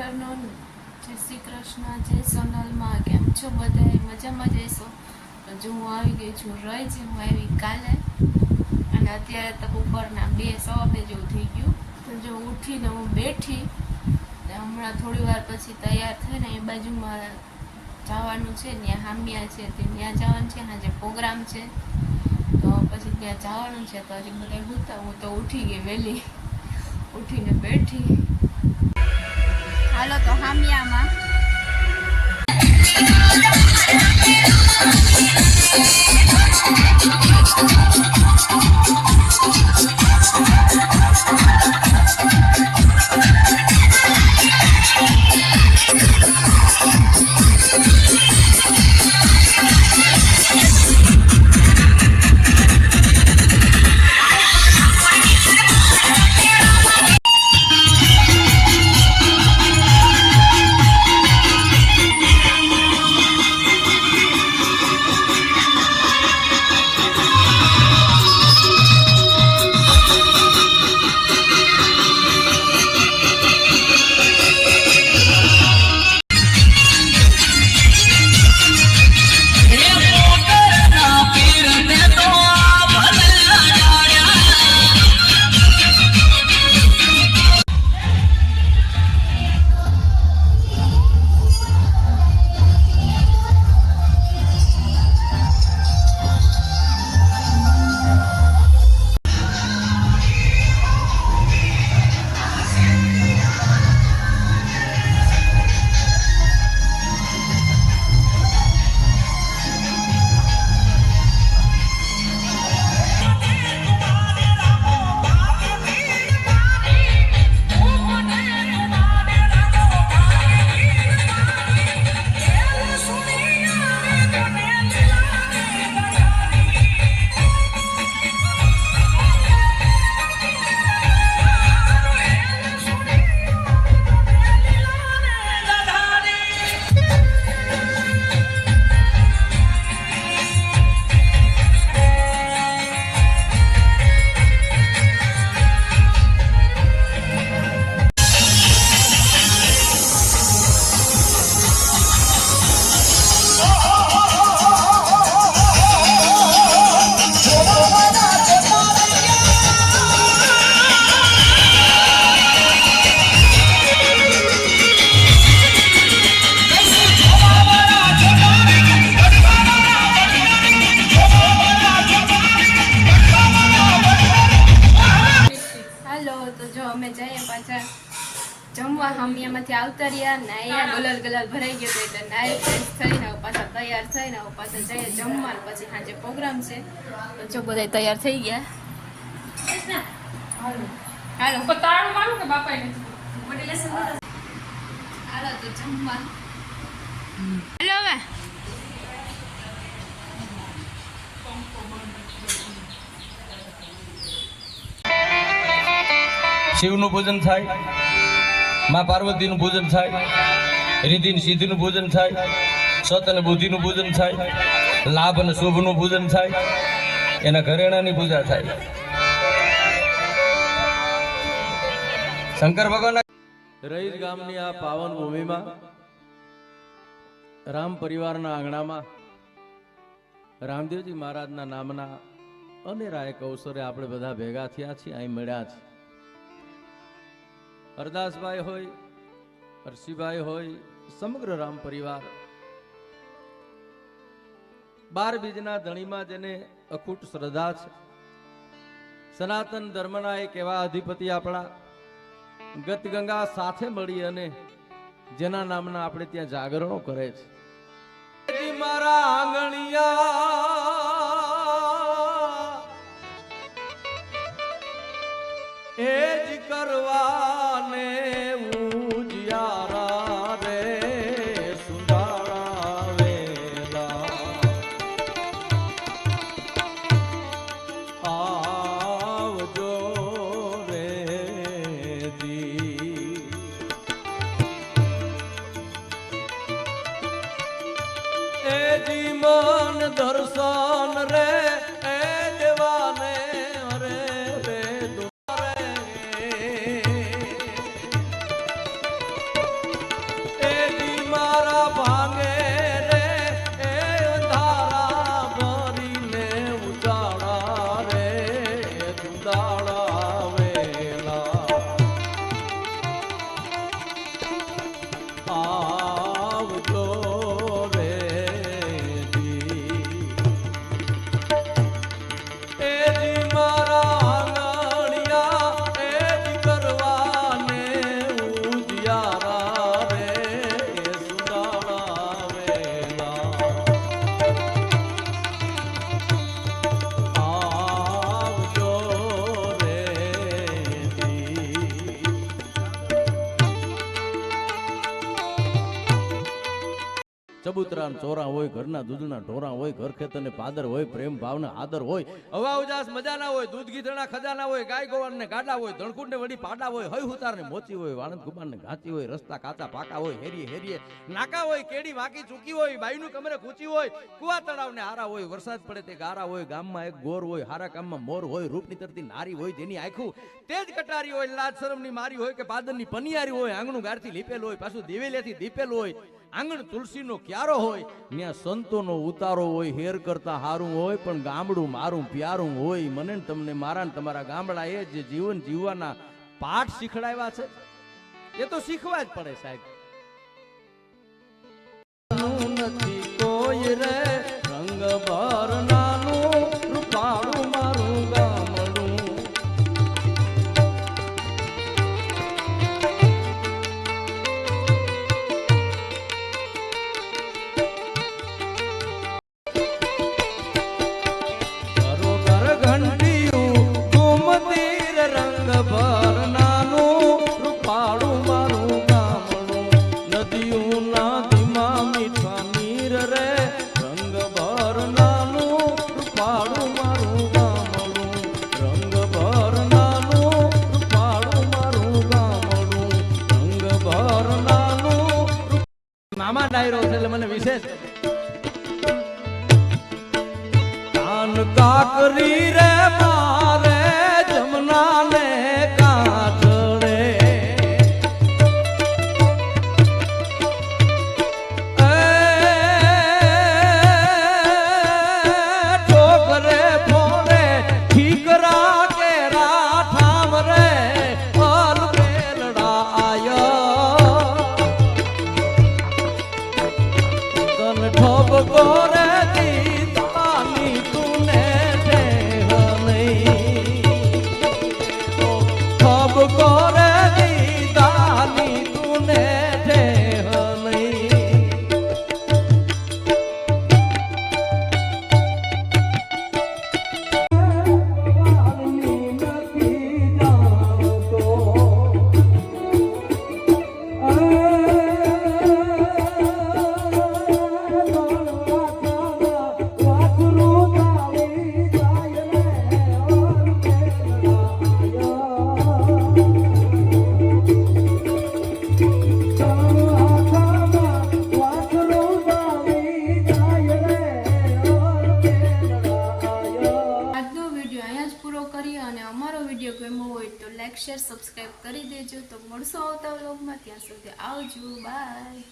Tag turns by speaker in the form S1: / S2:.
S1: Afternoon જય શ્રી કૃષ્ણ, જય સોનલમાં, કેમ છો બધા મજામાં જઈશો? તો જો હું આવી ગઈ છું, રહી છે હું આવી કાલે. અને અત્યારે તો બપોરના બે, સવા બે જેવું થઈ ગયું. તો જો ઉઠીને હું બેઠી હમણાં થોડી વાર પછી તૈયાર થઈને એ બાજુમાં જવાનું છે, ત્યાં હામિયા છે, તે ત્યાં જવાનું છે જે પ્રોગ્રામ છે, તો પછી ત્યાં જવાનું છે, તો હજી બધા હું તો ઉઠી ગઈ વહેલી. ઉઠીને બેઠી. હાલો તો હામિયામાં. હામિયામાંથી આવતા રહ્યા નાયા ગલર ગલલ ભરાઈ ગયો તો એટલે નાઈ ફ્રેશ થઈને પાછા તૈયાર થઈને પાછા જઈએ જમવા પછી સાંજે પ્રોગ્રામ છે. તો જો બધા તૈયાર થઈ ગયા. હાલો.
S2: તાળું મારું કે બાપા નથી
S1: હાલો તો જમવા. હેલો હવે.
S3: શિવનું પૂજન થાય. મા પાર્વતીનું પૂજન થાય રિદ્ધિ સિદ્ધિનું પૂજન થાય, સત અને બુદ્ધિનું પૂજન થાય, લાભ અને શુભનું પૂજન થાય, એના ઘરેણાની પૂજા થાય. શંકર ભગવાન રહીજ ગામની આ પાવન ભૂમિમાં, રામ પરિવારના આંગણામાં, રામદેવજી મહારાજના નામના અનેરા એક અવસરે આપણે બધા ભેગા થયા છીએ, અહીં મળ્યા છે હરદાસભાઈ હોય હરસિભાઈ હોય, સમગ્ર રામ પરિવાર. બાર બીજના ધણીમાં જેને અખૂટ શ્રદ્ધા છે. સનાતન ધર્મના એક એવા અધિપતિ આપણા, ગતગંગા સાથે મળી અને જેના નામના આપણે ત્યાં જાગરણો કરે છે. મારા આંગણિયા એ જ કરવાને 라 ચબૂતરા ચોરા હોય, ઘરના દૂધના ઢોરા હોય, ઘર ખેતર ને પાદર હોય, પ્રેમ ભાવના આદર હોય, હવા ઉજાસ મજાના હોય, દૂધ ગીધડા ખજાના હોય, ગાય ગોવાળ ને ગાડા હોય ધણકુંડ ને વડી પાડા હોય, હય હુતાર ને મોચી હોય, વાણંદ કુમાર ને ઘાતી હોય, રસ્તા કાચા પાકા હોય, હેરીએ હેરીએ, નાકા હોય, કેડી વાંકી ચૂકી હોય બાઈનું કમરે ખૂચી હોય, કુવા તળાવ ને હારા હોય, વરસાદ પડે તે ગારા હોય, ગામમાં એક ગોર હોય, હારા કામમાં મોર હોય રૂપ નીતરતી નારી હોય, જેની આખું તેજ કટારી હોય, લાજ શરમની મારી હોય કે પાદરની પનિયારી હોય, આંગણું ગારથી લીપેલ હોય, પાછું દિવેલેથી દીપેલું હોય આંગણ તુલસીનો ક્યારો હોય ત્યાં સંતોનો ઉતારો હોય, હેર કરતા હારું હોય, પણ ગામડું મારું, પ્યારું હોય, મને તમને, મારા ને તમારા ગામડા એ જે જીવન જીવવાના પાઠ શીખડાવ્યા છે. એ તો શીખવા જ પડે સાહેબ. નથી કોઈ ડાયરો છે એટલે મને વિશેષ. કાન કાકરી રે
S1: સબસ્ક્રાઈબ કરી દેજો. તો મળશો આવતા વ્લોગમાં ત્યાં સુધી આવજો. બાય